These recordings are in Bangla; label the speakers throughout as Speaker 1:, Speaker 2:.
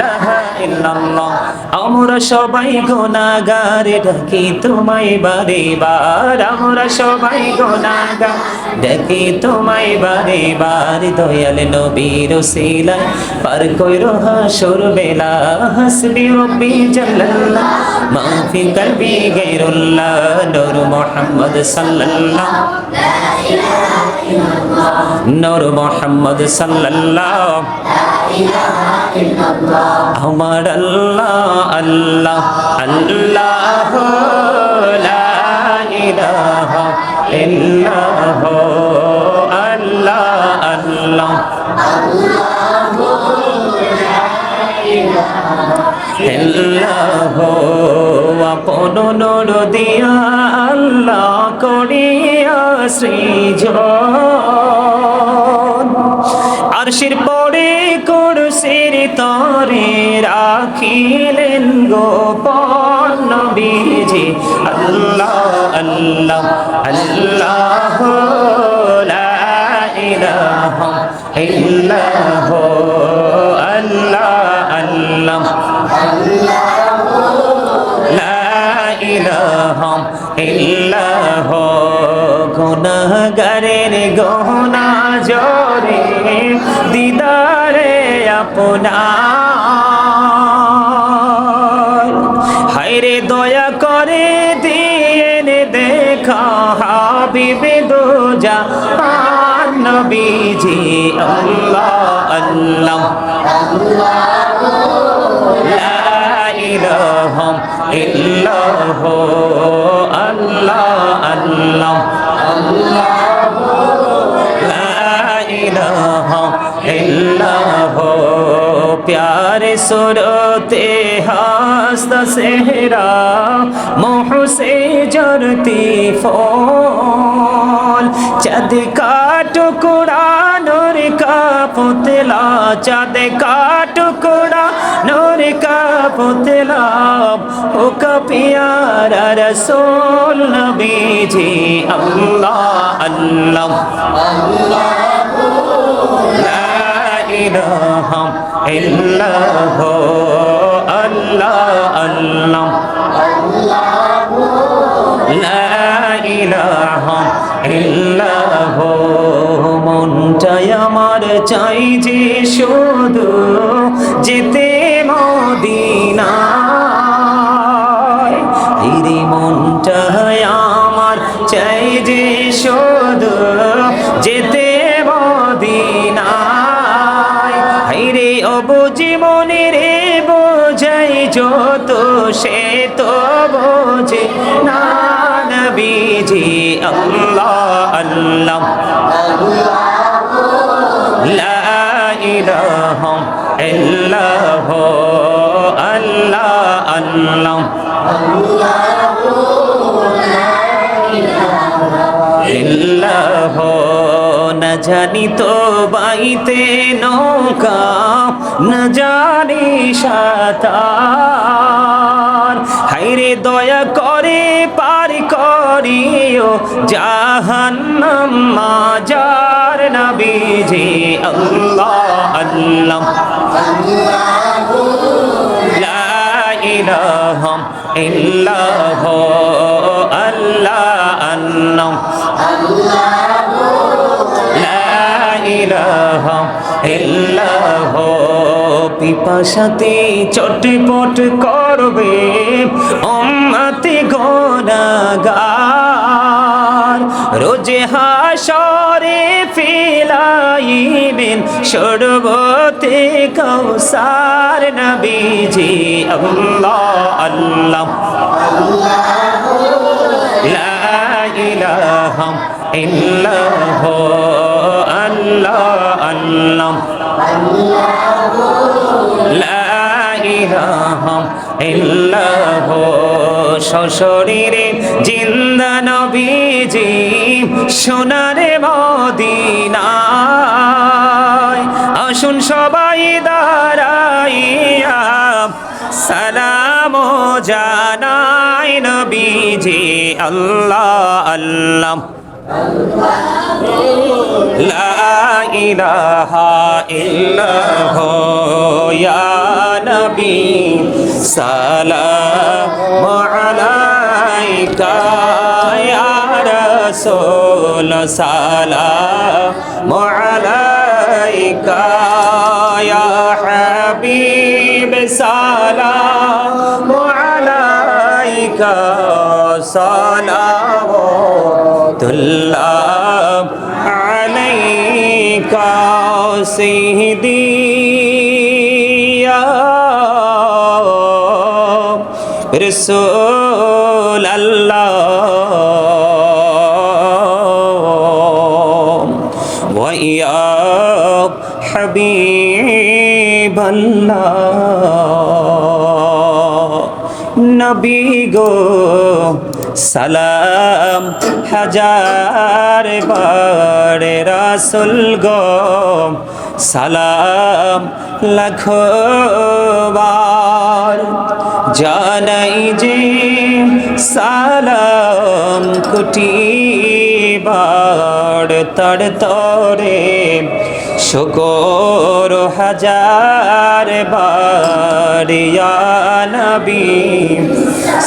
Speaker 1: ইলাহা ইল্লাল্লাহ। আমরা সবাই গুনাহগার ডাকি তোমায় বারে বার। আমরা সবাই গুনাহগার ডাকি তোমায় বারে বার। দয়াল নবীর ওসিলায় পার কইরো হাসর বেলা। হাসবি রব্বি জাল্লাল্লাহ মা ফি কলবি গায়রুল্লাহ নূর মুহাম্মদ সাল্লাল্লাহ। নূর মুহাম্মদ সাল্লাল্লাহ। আমার আল্লাহ আল্লাহ আল্লাহ আল্লাহ আল্লাহ। আপন দিয়া। আল্লাহ করিয়া সৃজন। আরশির পরে কুরসির তরে রাখিলেন গোপন নবীজি। আল্লাহ আল্লাহ আল্লাহ লা ইলাহা ইল্লাহ, গুনাহগারের গহনা জরে, দিদারে আপনার। হায়রে দয়া করে দিয়েন দেখা, হাবিবে দো যা নবীজি, আল্লাহ আল্লাহ। লা ইলাহা ইল্লাল্লাহ আল্লাহ আল্লাহ লা ইলাহা ইল্লাল্লাহ प्यारे सुरते हस्त सेहरा मोह से जरती फल चाँद का टुकड़ा नूर का पुतला चाँद का टुकड़ा नूर का মুখতলাব ও কপিয়ারা রসোল নবীজি, আল্লাহ আল্লাহ। আল্লাহ আল্লাহ। আল্লাহ মনটাই আমার চাই যে শুধু আল্লাহ আল্লাহ না জানি তো বাইতে নৌকা, না জানি সাঁতার। হাইরে দয়া করে পার করিও, জাহান্নাম মাজার নবীজি আল্লাহ আল্লাহ। লা ইল্লাহ আল্লাহ আল্লাহ ইল্লাহ পিপাসাতে চটপট করবে উম্মতি গোনাগার রোজে হাসরে ফিলাইবেন সরবতে কৌসার নবীজি, আল্লাহ আল্লাহ। লা ইলাহা আল্লাহ আল্লাহ। লা ইলাহা ইল্লাহ, সশরীরে জিন্দা নবীজি, সোনারে মদিনায় আল্লাহ আল্লাহ। লা ইলাহা ইল্লাহ ইয়া নবী সালাম আলাইকা, ইয়া রাসূল সালাম আলাইকা, ইয়া হাবিব সালাম। صلوات الله عليك سيدي يا رسول الله ويا حبيب الله নবী গো সালাম। হাজার বার রাসুল গো। সালাম লাখো বার জানাই যে সালাম কোটি বার তর তরে। শকর হাজার বার ইয়া নবী।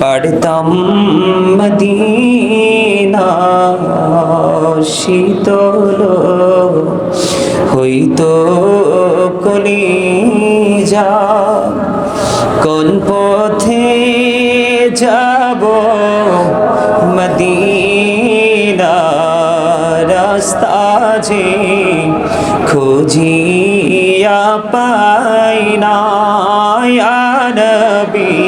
Speaker 1: পারতাম মদিনা শীতল হইতো কলিজা, কোন পথে যাব মদিনা? রাস্তা যে খুঁজিয়া পাই না নবী।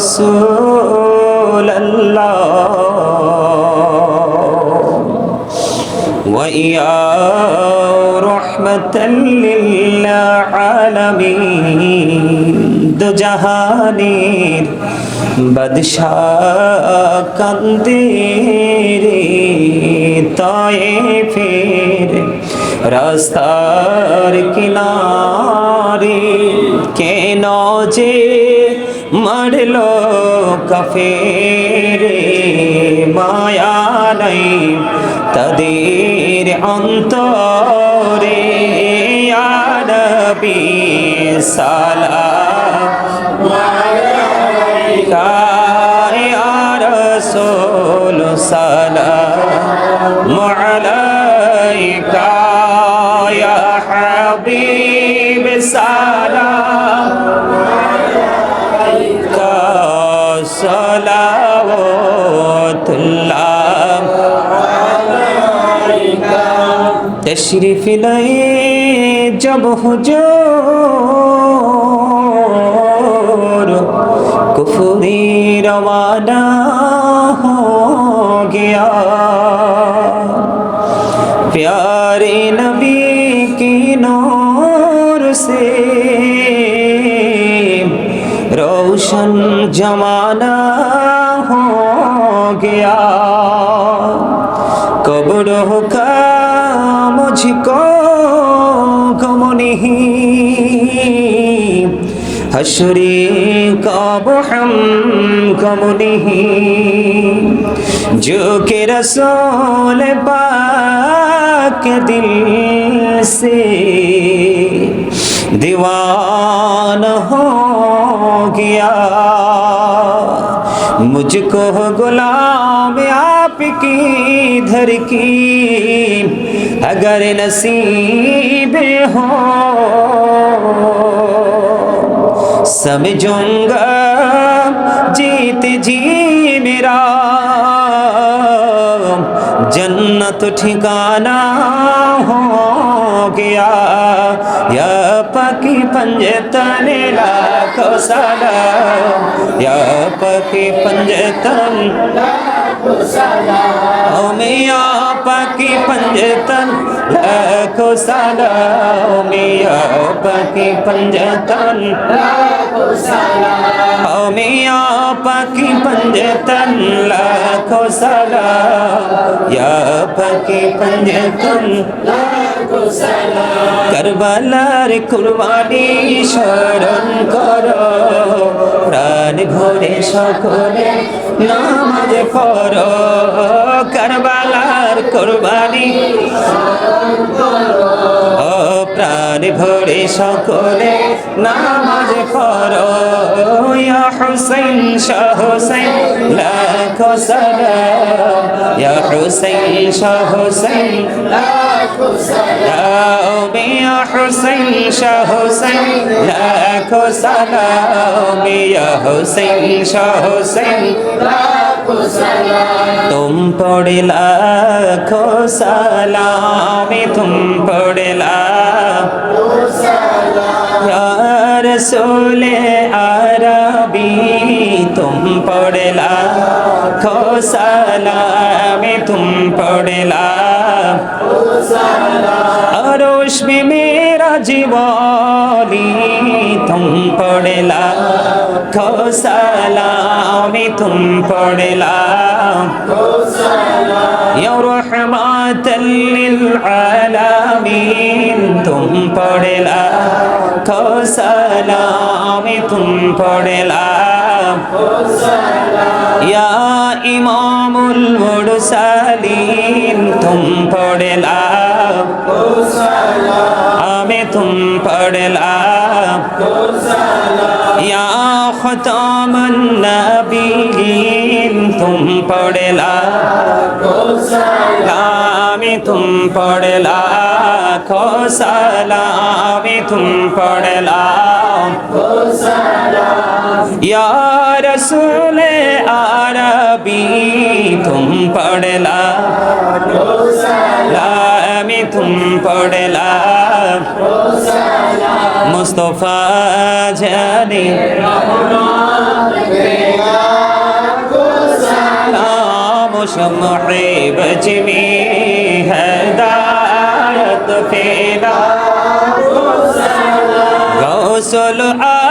Speaker 1: رسول الله ويا رحمة للعالمين দু জাহানের বাদশাহ কান্দে রে তয়ে ফের রাস্তার কিনারে কেন যে মারল কাফেরে মায়া নাই তাদের অন্তরে। আরবি সালাম তশরিফ লায়ে জব হুজুর। কুফরি রওয়ানা হো গিয়া। প্যারে নবী কি নূর সে। রৌশন জমানা হো গিয়া। কবর गम नहीं हशरी का हम गम जो कि रसूल पाक दिल से दीवान हो गया, मुझको गुलाम आपकी धर की अगर नसीब हो। समझूँगा जीत जी मेरा। जन्नत ठिकाना हो गया। या পাখি পঞ্জে তনে লাখো সালাম ইয়া পাখি পঞ্জে তন মিয়া পাখি পঞ্জতন লাখো সালাম মিয়া পাখি পঞ্জতন লাখো সালাম মিয়া পাখি পঞ্জতন লাখো সালাম ইয়া পাখি পঞ্জতন লাখো সালাম করবালার কুরবানি শরণ করো। প্রাণ ভরে সকলে নামাজ পড়ো। কারবালার কুরবানি। প্রাণ ভরে সকলে নামাজ পড়ো। ইয়া হুসাইন, শাহ হুসাইন, লাখো সালাম। হুসাইন, শাহ হুসাইন, লাখো সালাম। হুসাইন, শাহ হুসাইন, লাখো সালাম। তুম পড়ে খোসালামি তুম পড়ে লার সোলে আরবি, তুম পড়ে খোসালামি তুম পড়ে রোশ্মি মেরা জীবনী পড়লা খো সালামি তুম পড়লা রহমাতাল লিল আলামিন, তুম পড়লা খো সালামি তুম পড়লা ইয়া ইমামুল মুরসালিন, তুম পড়লা আমি তুম পড়লা یا ختم النبیین تم پڑھلا سلامی تم پڑھلا کو سلامی تم پڑھلا یا رسول عربی تم پڑھلا سلامی تم پڑھلا মুস্তফা জানি شمعِ بجمی ہدایت فیلا غوث العالم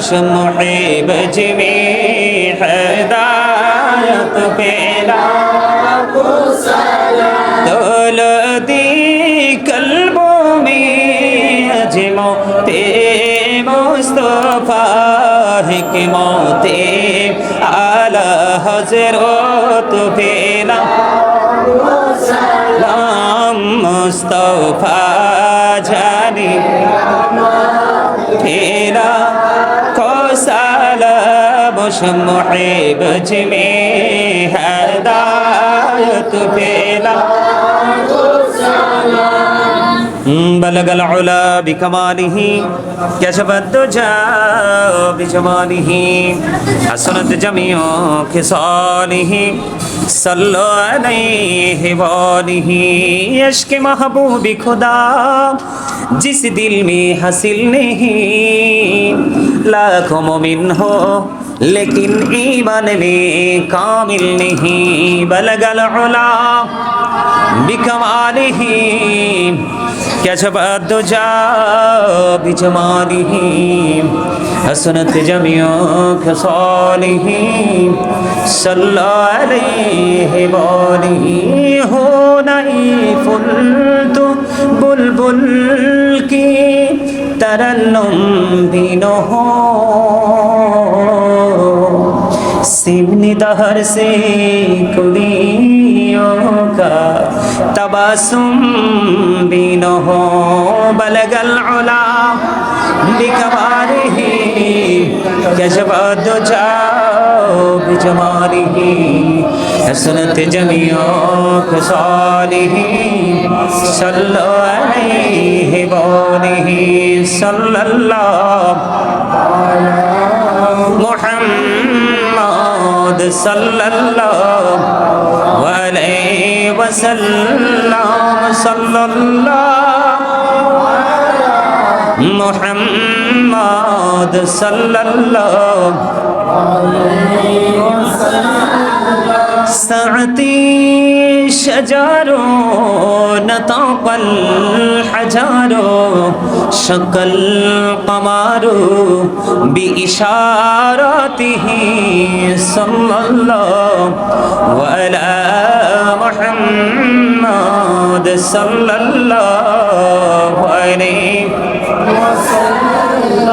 Speaker 1: شمعِ بجوِ ہدایت پیلا کو سلام دولدی قلبوں میں اجمو تے مصطفیٰ حکموں تے اعلی حضرت پیلا کو سلام مصطفیٰ محے بج میں ہدایت پھیلا بلغ العلا بکماله کشف الدجا بجماله حسنت جميع خصاله صلو علیہ والہ عشق محبوب خدا جس دل میں حاصل نہیں لاکھوں مومن ہو لیکن ایمان میں کامل نہیں بلغ العلا بکمالہ کشف الدجا بجمالہ حسنت جميع خصالہ صلی علیہ وآلہ ہو نعیف تو بلبل کی ترنم بھی نہ ہو सिमनी दहर से कुड़ियों का तबासुम बिनो हो बलगल उला बिकबारिह कशब जाओ बिजमारिह हसनत जमियो खसालिह सल्लो अलैहि वालिहि सल्लल्लाहु sallallahu alayhi wa sallam sallallahu Muhammad محمد صلى الله ساعتي شجر نطق الحجر شق القمر بإشارته صلى الله وعلى محمد صلى الله عليه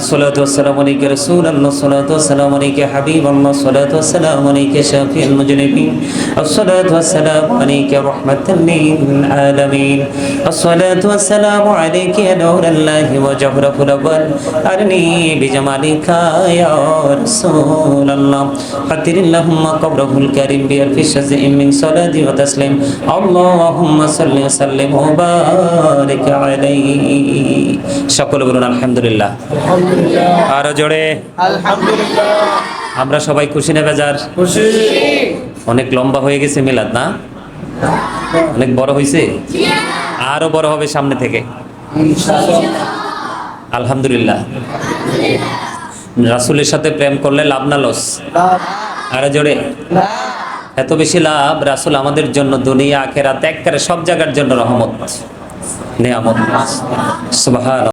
Speaker 1: الصلاة والسلام عليك رسول الله الصلاة والسلام عليك حبيب الله الصلاة والسلام عليك شافي المجنبين الصلاة والسلام عليك رحمة للعالمين الصلاة والسلام عليك يا نور الله وجهر فلبل أرني بجمالك يا رسول الله قدر اللهم قبره الكريم بألف شزء من صلاة وتسليم اللهم صل وسلم وبارك عليه شكرا الحمد لله আরও জোরে। আমরা সবাই খুশি না বেজার?
Speaker 2: খুশি।
Speaker 1: অনেক লম্বা হয়ে গেছে মিলাদ না? অনেক বড় হয়েছে আরও বড় হবে সামনে থেকে। আলহামদুলিল্লাহ। রাসুলের সাথে প্রেম করলে লাভ না লস? আরও জোরে। এত বেশি লাভ রাসুল আমাদের জন্য দুনিয়া আখেরাত একবারে সব জায়গার জন্য রহমত নেয়ামত। সুবহান